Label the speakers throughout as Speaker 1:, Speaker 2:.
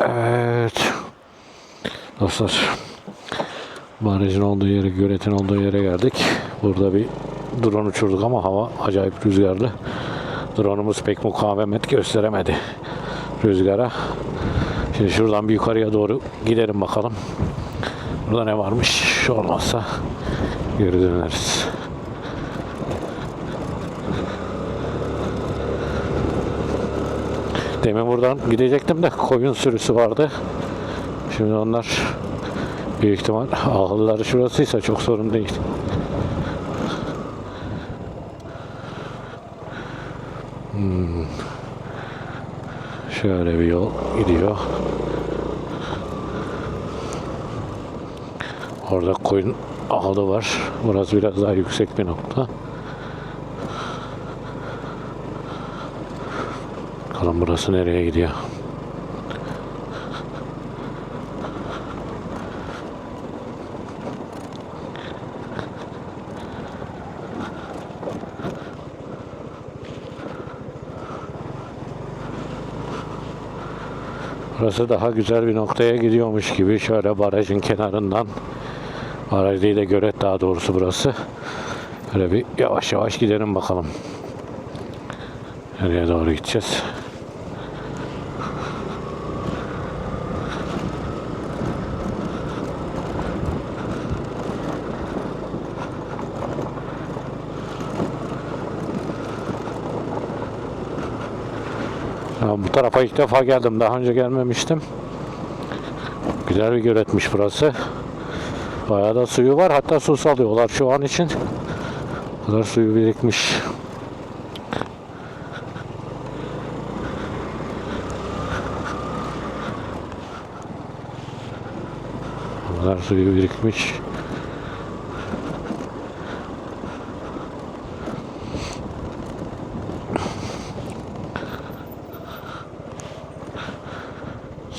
Speaker 1: Evet. Dostlar. Barajın olduğu yere, göletin olduğu yere geldik. Burada bir drone uçurduk ama hava acayip rüzgarlı. Drone'umuz pek mukavemet gösteremedi rüzgara. Şimdi şuradan bir yukarıya doğru gidelim bakalım. Burada ne varmış? Olmazsa geri döneriz. Demin buradan gidecektim de koyun sürüsü vardı. Şimdi onlar büyük ihtimal ahılları şurasıysa çok sorun değil. Hmm. Şöyle bir yol gidiyor. Orada koyun ahılı var. Burası biraz daha yüksek bir nokta. Bakalım burası nereye gidiyor? Burası daha güzel bir noktaya gidiyormuş gibi. Şöyle barajın kenarından. Baraj değil de gölet daha doğrusu burası. Böyle bir yavaş yavaş gidelim bakalım. Nereye doğru gideceğiz? Bu tarafa ilk defa geldim. Daha önce gelmemiştim. Güzel bir göletmiş burası. Bayağı da suyu var. Hatta su salıyorlar şu an için. Bu kadar suyu birikmiş. Bu kadar suyu birikmiş.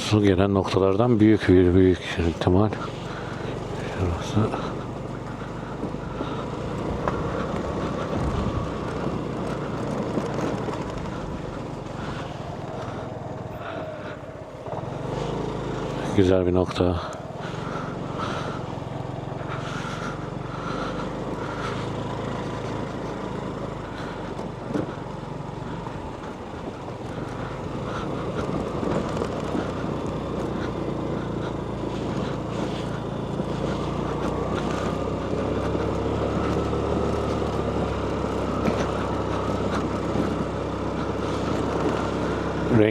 Speaker 1: Su gelen noktalardan büyük bir büyük ihtimal. Şurası. Güzel bir nokta.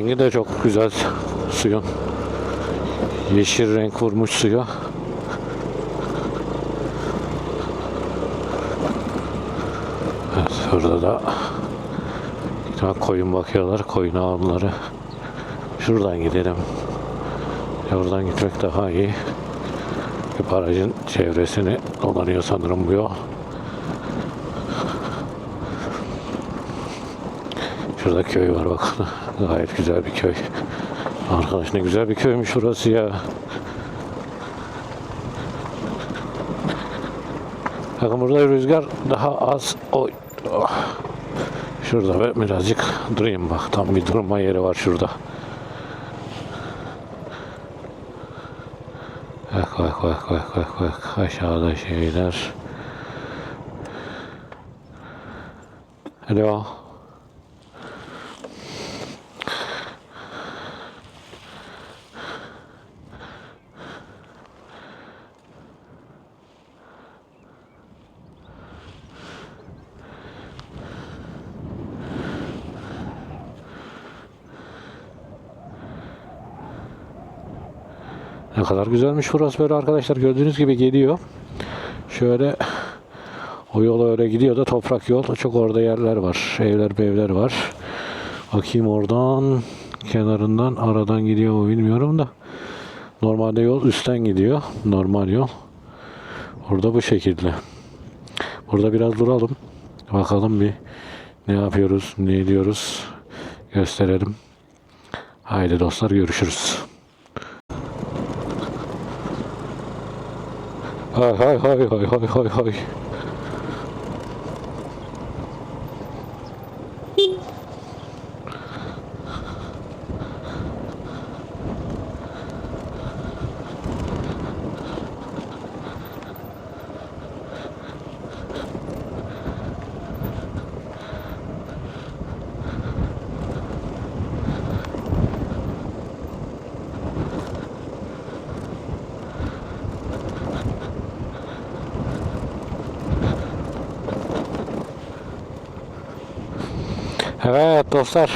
Speaker 1: Rengi de çok güzel suyun. Yeşil renk vurmuş suya. Evet, burada da bir tane koyun bakıyorlar. Koyun ağımları. Şuradan gidelim. Oradan gitmek daha iyi. Bir barajın çevresini dolanıyor sanırım bu yol. Şurada köy var bakın. Gayet güzel bir köy. Arkadaş ne güzel bir köymüş burası ya. Bakın burada rüzgar daha az. Oy. Oh. Şurada ben birazcık durayım bak. Tam bir durma yeri var şurada. Bak bak bak bak bak bak. Aşağıda şeyler. Alo. Kadar güzelmiş burası böyle arkadaşlar. Gördüğünüz gibi geliyor. Şöyle o yol öyle gidiyor da toprak yol. Çok orada yerler var. Evler evler var. Bakayım oradan kenarından aradan gidiyor mu bilmiyorum da. Normalde yol üstten gidiyor. Normal yol. Orada bu şekilde. Burada biraz duralım. Bakalım bir ne yapıyoruz, ne ediyoruz gösterelim. Haydi dostlar görüşürüz. 唉可以可以可可以可以可以 Evet dostlar.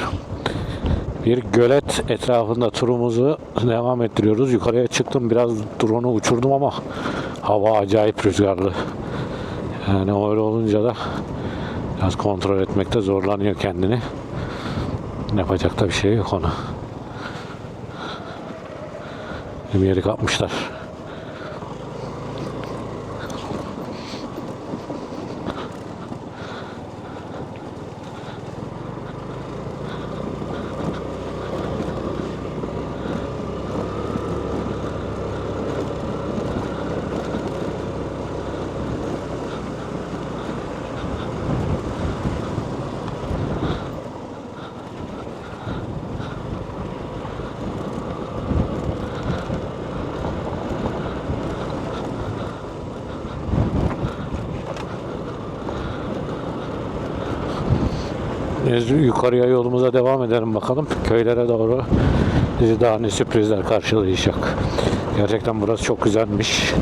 Speaker 1: Bir gölet etrafında turumuzu devam ettiriyoruz. Yukarıya çıktım biraz drone'u uçurdum ama hava acayip rüzgarlı. Yani öyle olunca da biraz kontrol etmekte zorlanıyor kendini. Yapacak da bir şey yok ona. Bir yeri kapmışlar. Biz yukarıya yolumuza devam edelim bakalım. Köylere doğru bizi daha ne sürprizler karşılayacak. Gerçekten burası çok güzelmiş.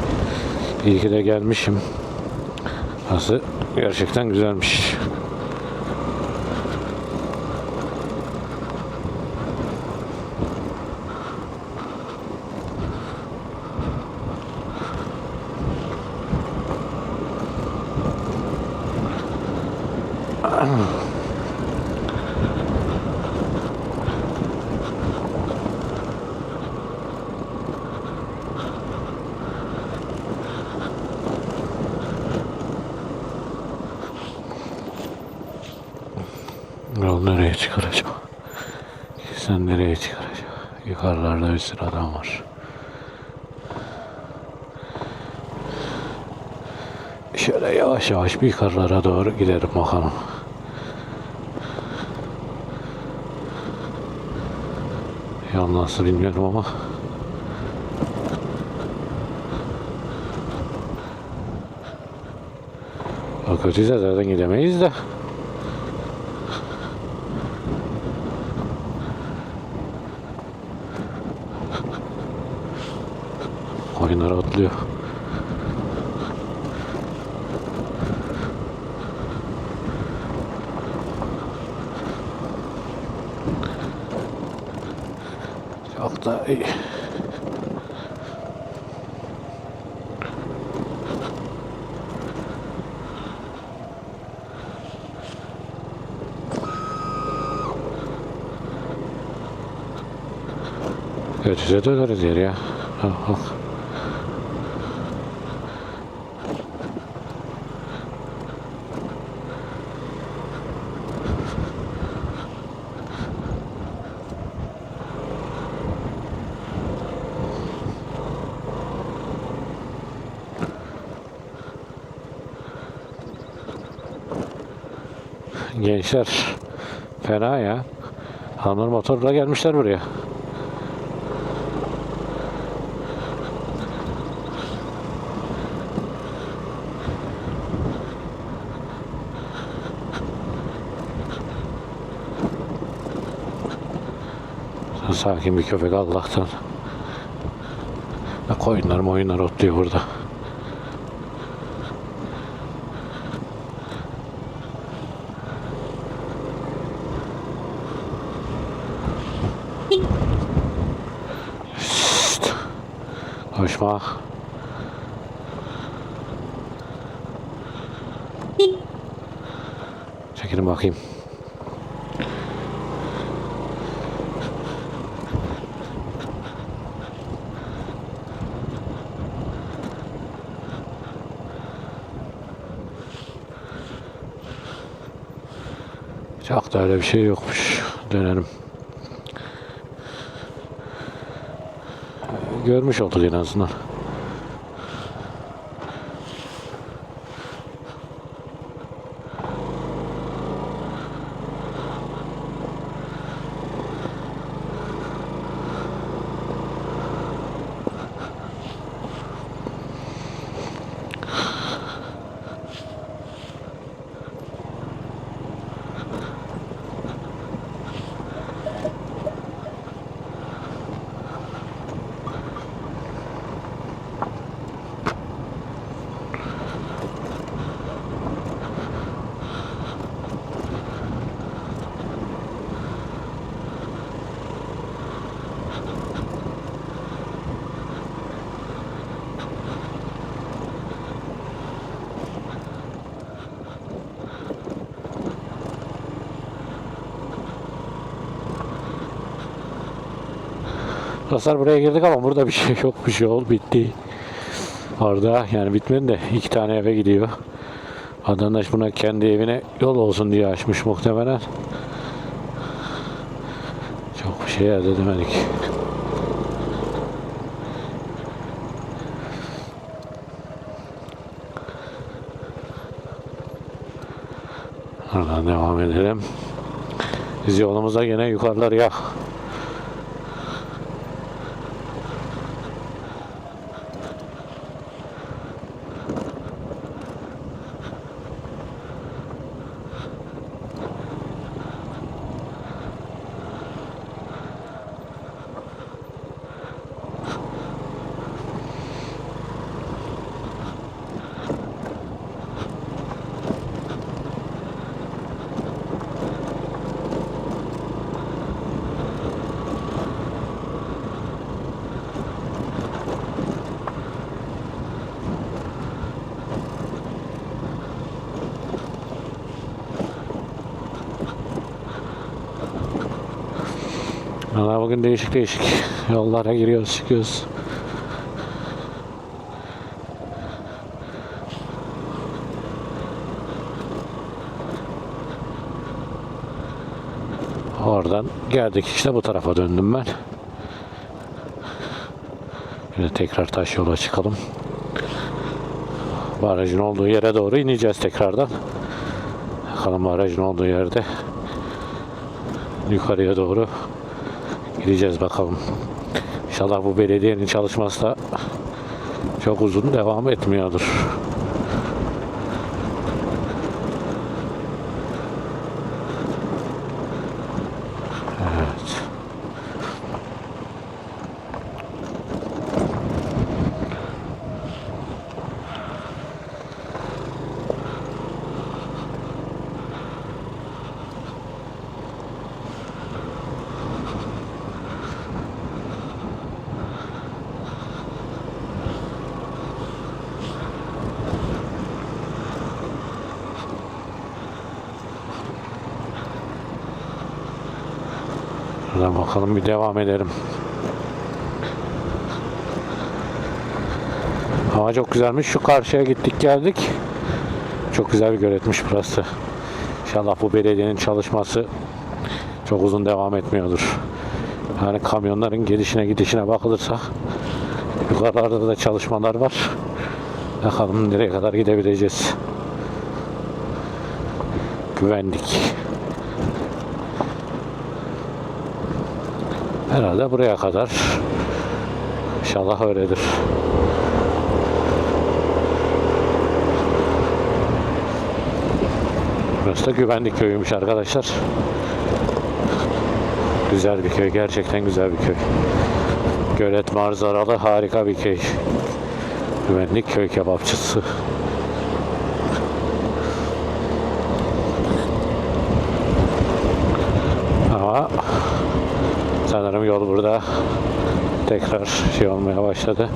Speaker 1: İyi ki de gelmişim. Burası gerçekten güzelmiş. Yukarılarda bir sürü adam var. Şöyle yavaş yavaş bir yukarılara doğru gidelim bakalım. Yol bilmiyorum ama. Kötüyse zaten gidemeyiz de. Oyunlar atlıyor. Çok da iyi. Ötüze döneriz yer ya. Al, al. Gençler fena ya. Adamlar motorla gelmişler buraya. Sakin bir köpek Allah'tan. Koyunlar moyunlar otluyor burada. Koşma. Çekilin bakayım. Çok da öyle bir şey yokmuş. Dönelim. Görmüş olduk en azından. Dostlar buraya girdik ama burada bir şey yok. Bir şey oldu. Bitti. Orada yani bitmedi de iki tane eve gidiyor. Vatandaş buna kendi evine yol olsun diye açmış muhtemelen. Çok bir şey elde edemedik. Oradan devam edelim. Biz yolumuza yine yukarılar Valla bugün değişik değişik yollara giriyoruz çıkıyoruz. Oradan geldik işte bu tarafa döndüm ben. Şimdi tekrar taş yola çıkalım. Barajın olduğu yere doğru ineceğiz tekrardan. Bakalım barajın olduğu yerde yukarıya doğru gideceğiz bakalım. İnşallah bu belediyenin çalışması da çok uzun devam etmiyordur. Evet. Şuradan bakalım bir devam edelim. Hava çok güzelmiş. Şu karşıya gittik geldik. Çok güzel bir göl burası. İnşallah bu belediyenin çalışması çok uzun devam etmiyordur. Yani kamyonların gelişine gidişine bakılırsa yukarılarda da çalışmalar var. Bakalım nereye kadar gidebileceğiz. Güvenlik. Herhalde buraya kadar. İnşallah öyledir. Burası da güvenlik köyüymüş arkadaşlar. Güzel bir köy. Gerçekten güzel bir köy. Gölet manzaralı harika bir köy. Güvenlik köy kebapçısı. Ama Sanırım yol burada tekrar şey olmaya başladı.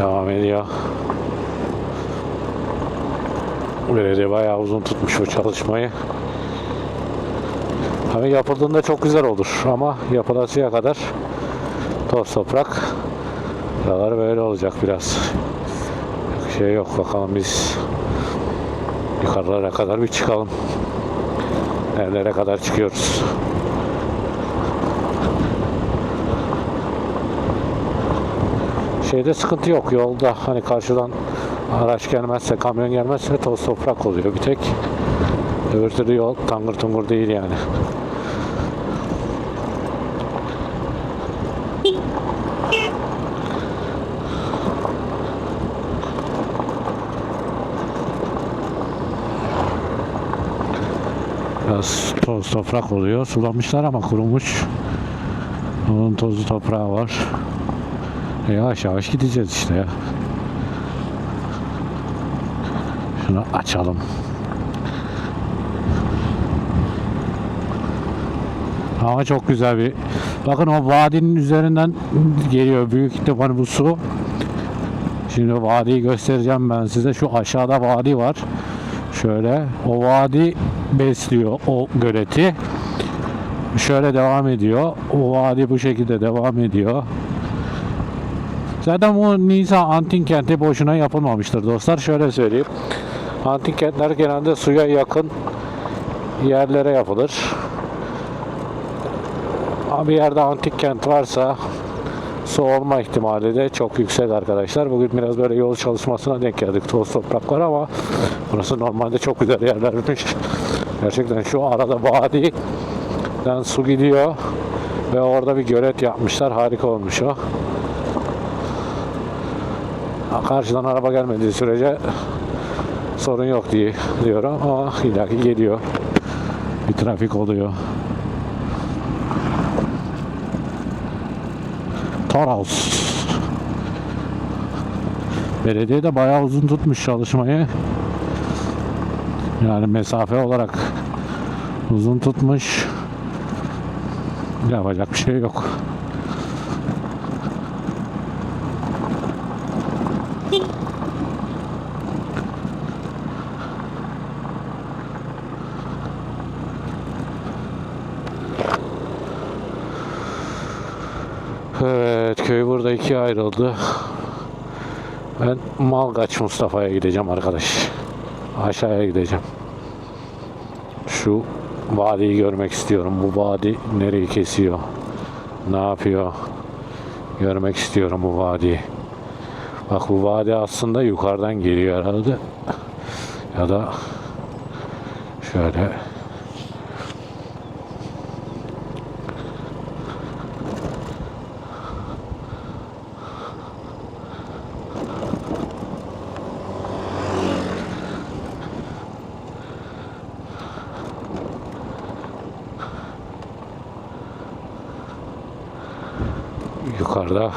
Speaker 1: Devam ediyor. Belediye bayağı uzun tutmuş bu çalışmayı. Hani yapıldığında çok güzel olur ama yapılasıya kadar toz toprak. Buralar böyle olacak biraz. Bir şey yok bakalım biz yukarılara kadar bir çıkalım. Nerelere kadar çıkıyoruz. Şeyde sıkıntı yok yolda hani karşıdan araç gelmezse kamyon gelmezse toz toprak oluyor bir tek. Öbür türlü yol tangır tungur değil yani. Biraz toz toprak oluyor. Sulamışlar ama kurumuş. Onun tozlu toprağı var. E yavaş yavaş gideceğiz işte ya. Şunu açalım. Ama çok güzel bir bakın o vadinin üzerinden geliyor büyük ihtimal bu su. Şimdi vadiyi göstereceğim ben size. Şu aşağıda vadi var. Şöyle o vadi besliyor o göleti. Şöyle devam ediyor. O vadi bu şekilde devam ediyor. Zaten bu Nisa antik kenti boşuna yapılmamıştır dostlar. Şöyle söyleyeyim. Antik kentler genelde suya yakın yerlere yapılır. Bir yerde antik kent varsa su olma ihtimali de çok yüksek arkadaşlar. Bugün biraz böyle yol çalışmasına denk geldik. Toz toprak var ama burası normalde çok güzel yerlermiş. Gerçekten şu arada vadiden su gidiyor ve orada bir gölet yapmışlar. Harika olmuş o. Karşıdan araba gelmediği sürece sorun yok diye diyorum ama illaki geliyor. Bir trafik oluyor. Toros. Belediye de bayağı uzun tutmuş çalışmayı. Yani mesafe olarak uzun tutmuş. Yapacak bir şey yok. Evet köy burada ikiye ayrıldı. Ben Malgaç Mustafa'ya gideceğim arkadaş. Aşağıya gideceğim. Şu vadiyi görmek istiyorum. Bu vadi nereyi kesiyor? Ne yapıyor? Görmek istiyorum bu vadiyi. Bak bu vadi aslında yukarıdan geliyor herhalde. Ya da şöyle yukarıda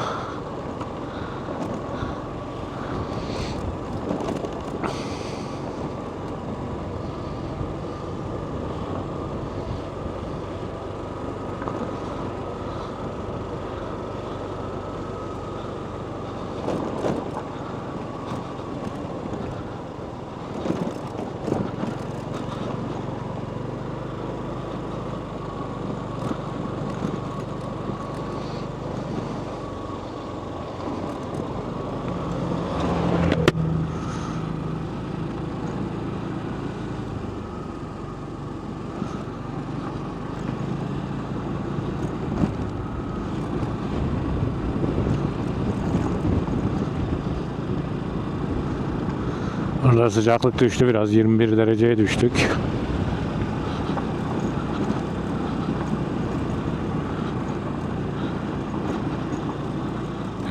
Speaker 1: Burada sıcaklık düştü biraz 21 dereceye düştük.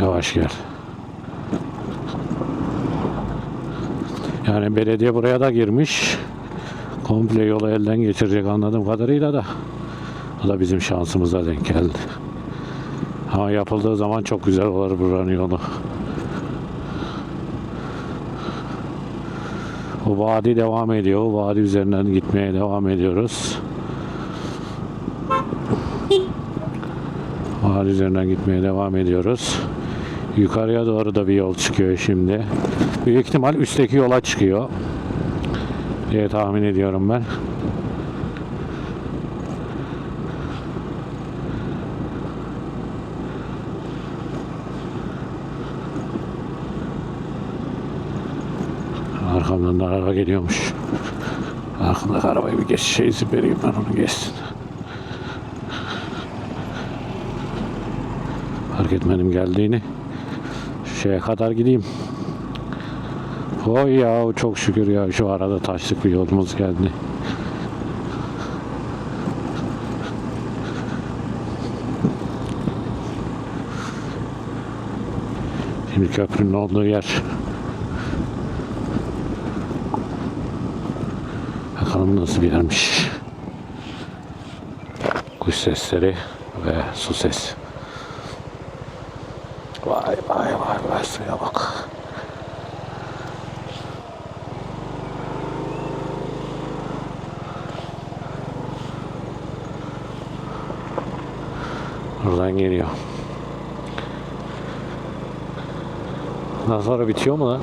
Speaker 1: Yavaş gel. Yani belediye buraya da girmiş. Komple yolu elden geçirecek anladığım kadarıyla da. O da bizim şansımıza denk geldi. Ama yapıldığı zaman çok güzel olur buranın yolu. Vadi devam ediyor. Vadi üzerinden gitmeye devam ediyoruz. Vadi üzerinden gitmeye devam ediyoruz. Yukarıya doğru da bir yol çıkıyor şimdi. Büyük ihtimal üstteki yola çıkıyor. diye tahmin ediyorum ben. Arkamdan da araba geliyormuş. Arkamdaki arabayı bir geç şey izin vereyim ben onu geçsin. Fark etmedim geldiğini. Şeye kadar gideyim. Oy ya çok şükür ya şu arada taşlık bir yolumuz geldi. Şimdi köprünün olduğu yer. Bakalım nasıl bir yermiş. Kuş sesleri ve su sesi. Vay vay vay vay suya bak. Buradan geliyor. Ondan sonra bitiyor mu lan?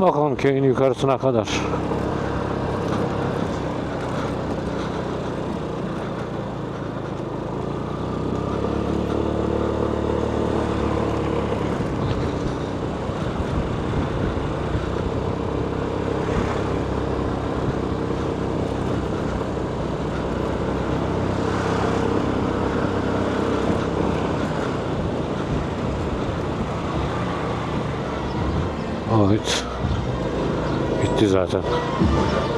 Speaker 1: Bakalım köyün yukarısına kadar. Evet. Bitti zaten.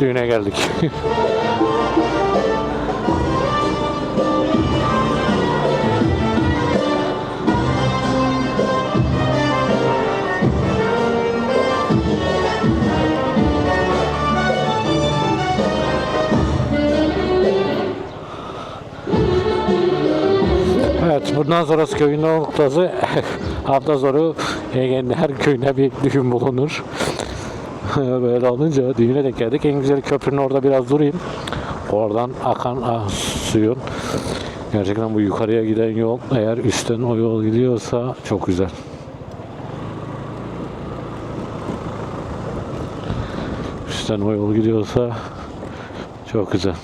Speaker 1: Düğüne geldik. Evet, bundan sonrası köyün noktası hafta sonu her köyüne bir düğün bulunur. Böyle olunca düğüne denk geldik. En güzel köprünün orada biraz durayım. Oradan akan ah, suyun. Gerçekten bu yukarıya giden yol eğer üstten o yol gidiyorsa çok güzel. Üstten o yol gidiyorsa çok güzel.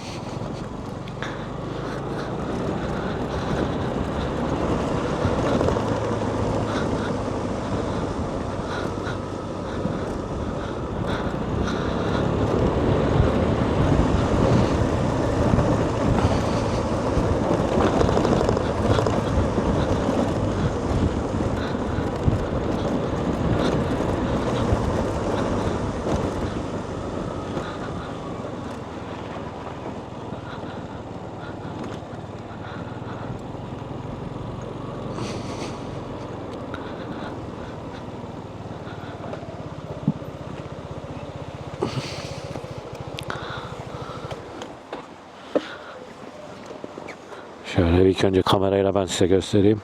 Speaker 1: Şöyle ilk önce kamerayla ben size göstereyim.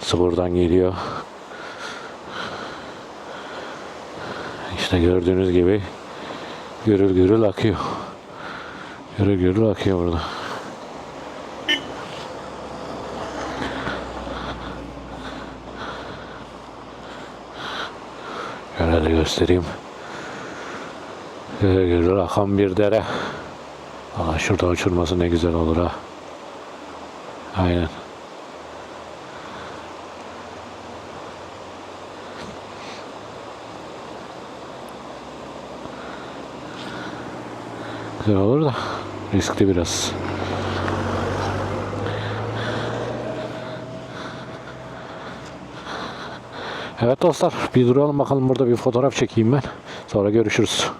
Speaker 1: Su buradan geliyor. İşte gördüğünüz gibi gürül gürül akıyor. Gürül gürül akıyor burada. Şöyle de göstereyim. Gürül gürül akan bir dere. Aa, şurada uçurması ne güzel olur ha. Aynen. Güzel olur da riskli biraz. Evet dostlar bir duralım bakalım burada bir fotoğraf çekeyim ben. Sonra görüşürüz.